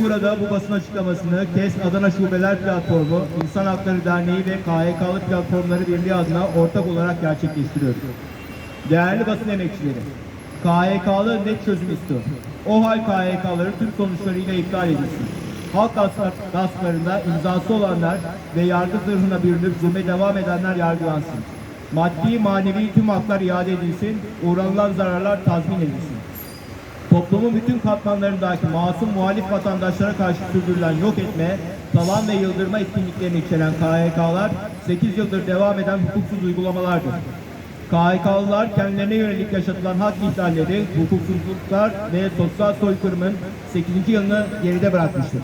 Burada bu basın açıklamasını KES Adana Şubeler Platformu, İnsan Hakları Derneği ve KHK'lı platformları birliği adına ortak olarak gerçekleştiriyoruz. Değerli basın emekçileri, KHK'lı net çözüm istiyor. O hal KHK'ları tüm sonuçlarıyla iptal edilsin. Halk gasp- gasplarında imzası olanlar ve yargı zırhına bürünüp zulme devam edenler yargılansın. Maddi, manevi tüm haklar iade edilsin, uğranılan zararlar tazmin edilsin. Toplumun bütün katmanlarındaki masum muhalif vatandaşlara karşı sürdürülen yok etme, talan ve yıldırma etkinliklerini içeren KHK'lar 8 yıldır devam eden hukuksuz uygulamalardır. KHK'lılar kendilerine yönelik yaşatılan hak ihlalleri, hukuksuzluklar ve sosyal soykırımın 8. yılını geride bırakmıştır.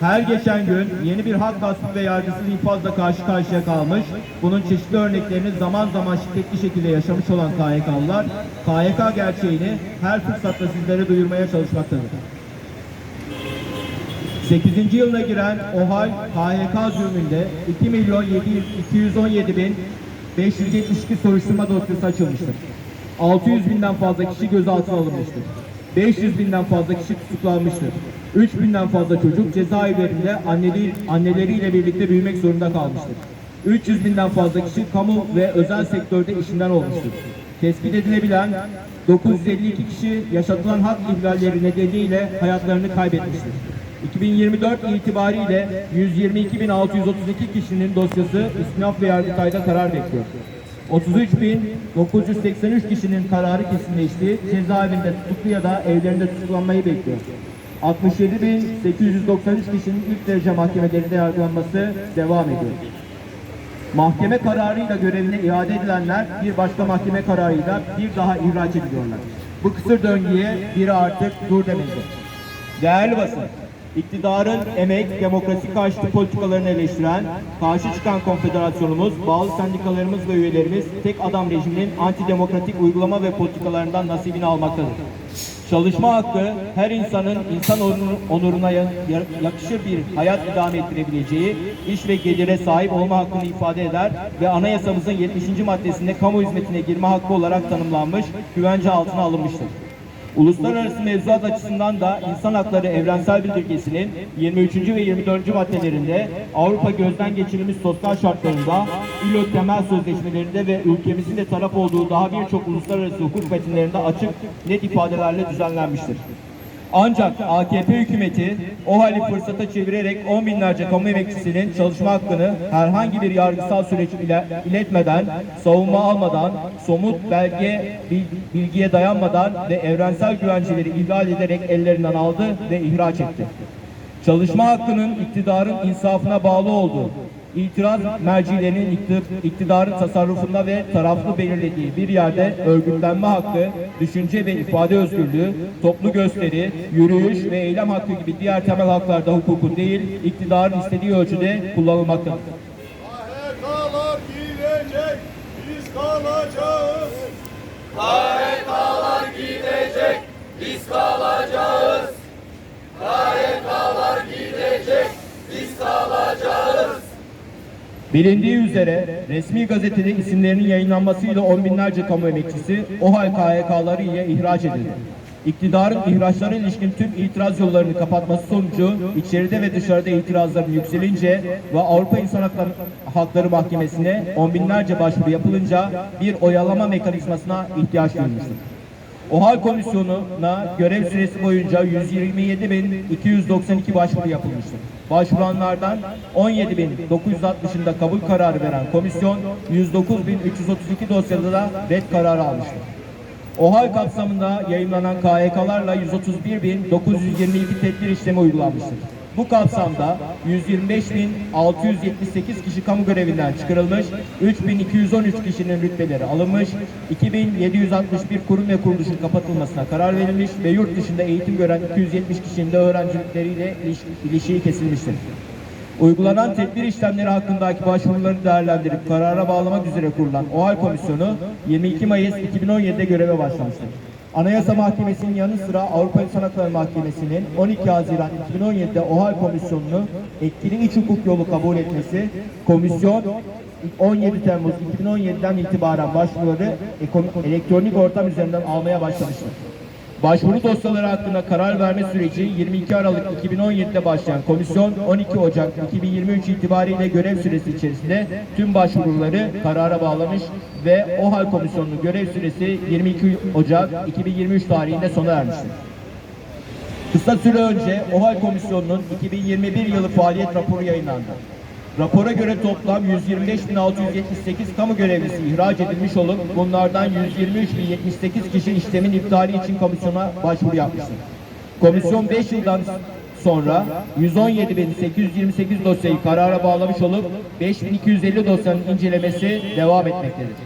Her geçen gün yeni bir hak gaspı ve yargısız infazla karşı karşıya kalmış, bunun çeşitli örneklerini zaman zaman şiddetli şekilde yaşamış olan KHK'lılar, KHK gerçeğini her fırsatta sizlere duyurmaya çalışmaktadır. 8. yılına giren OHAL KHK zulmünde 2 milyon 217 bin 572 soruşturma dosyası açılmıştır. 600 binden fazla kişi gözaltına alınmıştır. 500 binden fazla kişi tutuklanmıştır. 3 binden fazla çocuk cezaevlerinde anneli, anneleriyle birlikte büyümek zorunda kalmıştır. 300 binden fazla kişi kamu ve özel sektörde işinden olmuştur. Tespit edilebilen 952 kişi yaşatılan hak ihlalleri nedeniyle hayatlarını kaybetmiştir. 2024 itibariyle 122.632 kişinin dosyası istinaf ve yargıtayda karar bekliyor. 33.983 kişinin kararı kesinleşti, cezaevinde tutuklu ya da evlerinde tutuklanmayı bekliyor. 67.893 kişinin ilk derece mahkemelerinde yargılanması devam ediyor. Mahkeme kararıyla görevine iade edilenler bir başka mahkeme kararıyla bir daha ihraç ediliyorlar. Bu kısır döngüye biri artık dur demelidir. Değerli basın, iktidarın emek, demokrasi karşıtı politikalarını eleştiren, karşı çıkan konfederasyonumuz, bağlı sendikalarımız ve üyelerimiz tek adam rejiminin antidemokratik uygulama ve politikalarından nasibini almaktadır. Çalışma hakkı her insanın insan onur- onuruna ya- ya- yakışır bir hayat idame ettirebileceği iş ve gelire sahip olma hakkını ifade eder ve anayasamızın 70. maddesinde kamu hizmetine girme hakkı olarak tanımlanmış, güvence altına alınmıştır. Uluslararası mevzuat açısından da insan hakları evrensel bildirgesinin 23. ve 24. maddelerinde Avrupa gözden geçirilmiş sosyal şartlarında, İLO temel sözleşmelerinde ve ülkemizin de taraf olduğu daha birçok uluslararası hukuk metinlerinde açık net ifadelerle düzenlenmiştir. Ancak AKP hükümeti o hali fırsata çevirerek on binlerce kamu emekçisinin çalışma hakkını herhangi bir yargısal süreç ile iletmeden, savunma almadan, somut belge, bil- bilgiye dayanmadan ve evrensel güvenceleri ihlal ederek ellerinden aldı ve ihraç etti. Çalışma hakkının iktidarın insafına bağlı olduğu, itiraz mercilerinin ikti- iktidarın tasarrufunda ve taraflı belirlediği bir yerde örgütlenme hakkı, düşünce ve ifade özgürlüğü, toplu gösteri, yürüyüş ve eylem hakkı gibi diğer temel haklarda hukukun değil, iktidarın istediği ölçüde kullanılmaktadır. AHK'lar gidecek, biz kalacağız. KHK'lar gidecek, biz kalacağız. KHK'lar gidecek. Bilindiği üzere resmi gazetede isimlerinin yayınlanmasıyla on binlerce kamu emekçisi OHAL KHK'ları ile ihraç edildi. İktidarın ihraçlara ilişkin tüm itiraz yollarını kapatması sonucu içeride ve dışarıda itirazların yükselince ve Avrupa İnsan Hakları, Mahkemesi'ne on binlerce başvuru yapılınca bir oyalama mekanizmasına ihtiyaç duyulmuştur. OHAL komisyonuna görev süresi boyunca 127.292 başvuru yapılmıştır. Başvuranlardan 17.960'ında kabul kararı veren komisyon 109.332 dosyada da red kararı almıştır. OHAL kapsamında yayınlanan KHK'larla 131.922 tedbir işlemi uygulanmıştır. Bu kapsamda 125.678 kişi kamu görevinden çıkarılmış, 3.213 kişinin rütbeleri alınmış, 2.761 kurum ve kuruluşun kapatılmasına karar verilmiş ve yurt dışında eğitim gören 270 kişinin de öğrencilikleriyle iliş- ilişiği kesilmiştir. Uygulanan tedbir işlemleri hakkındaki başvuruları değerlendirip karara bağlamak üzere kurulan OHAL Komisyonu 22 Mayıs 2017'de göreve başlamıştır. Anayasa Mahkemesi'nin yanı sıra Avrupa İnsan Hakları Mahkemesi'nin 12 Haziran 2017'de OHAL Komisyonu'nu etkili iç hukuk yolu kabul etmesi, komisyon 17 Temmuz 2017'den itibaren başvuruları ekono- elektronik ortam üzerinden almaya başlamıştır. Başvuru dosyaları hakkında karar verme süreci 22 Aralık 2017'de başlayan komisyon 12 Ocak 2023 itibariyle görev süresi içerisinde tüm başvuruları karara bağlamış ve OHAL komisyonunun görev süresi 22 Ocak 2023 tarihinde sona ermiştir. Kısa süre önce OHAL Komisyonu'nun 2021 yılı faaliyet raporu yayınlandı. Rapora göre toplam 125.678 kamu görevlisi ihraç edilmiş olup bunlardan 123.078 kişi işlemin iptali için komisyona başvuru yapmıştır. Komisyon 5 yıldan sonra 117.828 dosyayı karara bağlamış olup 5.250 dosyanın incelemesi devam etmektedir.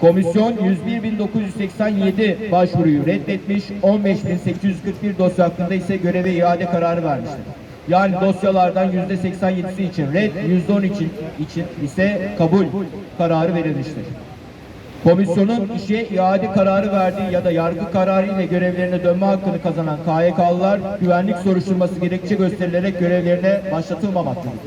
Komisyon 101.987 başvuruyu reddetmiş, 15.841 dosya hakkında ise göreve iade kararı vermiştir. Yani dosyalardan %87'si için red, %10 için, için ise kabul kararı verilmiştir. Komisyonun işe iade kararı verdiği ya da yargı kararı ile görevlerine dönme hakkını kazanan KYK'lılar güvenlik soruşturması gerekçe gösterilerek görevlerine başlatılmamaktadır.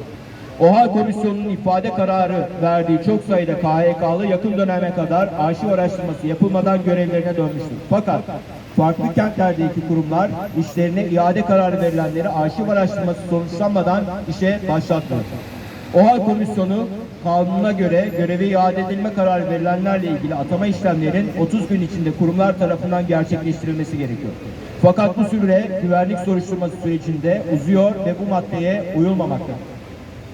OHA Komisyonu'nun ifade kararı verdiği çok sayıda KHK'lı yakın döneme kadar arşiv araştırması yapılmadan görevlerine dönmüştür. Fakat farklı kentlerdeki kurumlar işlerine iade kararı verilenleri arşiv araştırması sonuçlanmadan işe başlatmıyor. OHA Komisyonu kanuna göre göreve iade edilme kararı verilenlerle ilgili atama işlemlerin 30 gün içinde kurumlar tarafından gerçekleştirilmesi gerekiyor. Fakat bu süre güvenlik soruşturması sürecinde uzuyor ve bu maddeye uyulmamaktadır.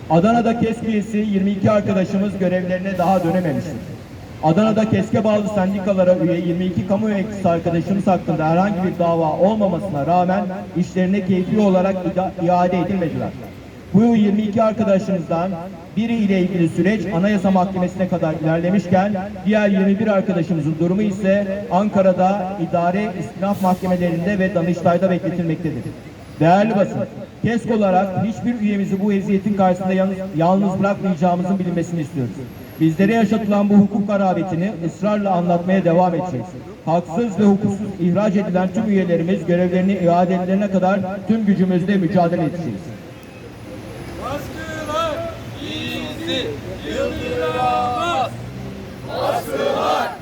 Adana'da KESK üyesi 22 arkadaşımız görevlerine daha dönememiştir. Adana'da KESK'e bağlı sendikalara üye 22 kamu yöneticisi arkadaşımız hakkında herhangi bir dava olmamasına rağmen işlerine keyfi olarak iade edilmediler. Bu 22 arkadaşımızdan biri ile ilgili süreç Anayasa Mahkemesi'ne kadar ilerlemişken diğer 21 arkadaşımızın durumu ise Ankara'da idare istinaf mahkemelerinde ve Danıştay'da bekletilmektedir. Değerli basın, KESK olarak hiçbir üyemizi bu eziyetin karşısında yalnız, yalnız bırakmayacağımızın bilinmesini istiyoruz. Bizlere yaşatılan bu hukuk garabetini ısrarla anlatmaya devam edeceğiz. Haksız ve hukuksuz ihraç edilen tüm üyelerimiz görevlerini iade edilerine kadar tüm gücümüzle mücadele edeceğiz. Baskılar bizi yıldıramaz. Baskılar